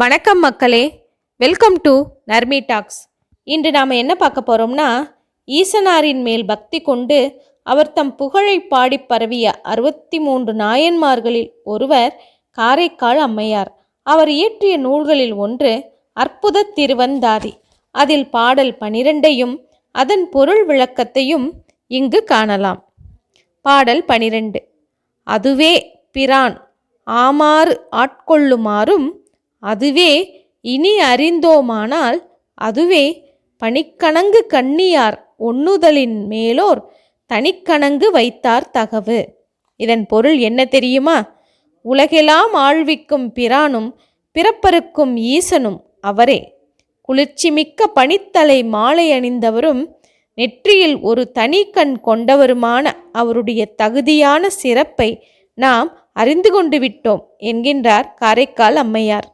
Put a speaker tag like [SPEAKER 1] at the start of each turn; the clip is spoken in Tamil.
[SPEAKER 1] வணக்கம் மக்களே. வெல்கம் டு நர்மி டாக்ஸ் இன்று நாம் என்ன பார்க்க போகிறோம்னா ஈசனாரின் மேல் பக்தி கொண்டு அவர் தம் புகழை பாடி பரவிய அறுபத்தி மூன்று நாயன்மார்களில் ஒருவர் காரைக்கால் அம்மையார். அவர் இயற்றிய நூல்களில் ஒன்று அற்புத திருவந்தாதி. அதில் பாடல் பனிரெண்டையும் அதன் பொருள் விளக்கத்தையும் இங்கு காணலாம். பாடல் பனிரெண்டு அதுவே பிரான் ஆமாறு ஆட்கொள்ளுமாறும் அதுவே இனி அறிந்தோமானால் அதுவே பணிக்கணங்கு கண்ணியார் ஒண்ணுதலின் மேலோர் தனிக்கணங்கு வைத்தார் தகவு. இதன் பொருள் என்ன தெரியுமா? உலகெல்லாம் ஆழ்விக்கும் பிரானும் பிறப்பருக்கும் ஈசனும் அவரே. குளிர்ச்சிமிக்க பனித்தலை மாலை அணிந்தவரும் நெற்றியில் ஒரு தனி கண் கொண்டவருமான அவருடைய தகுதியான சிறப்பை நாம் அறிந்து கொண்டு விட்டோம் என்கின்றார் காரைக்கால் அம்மையார்.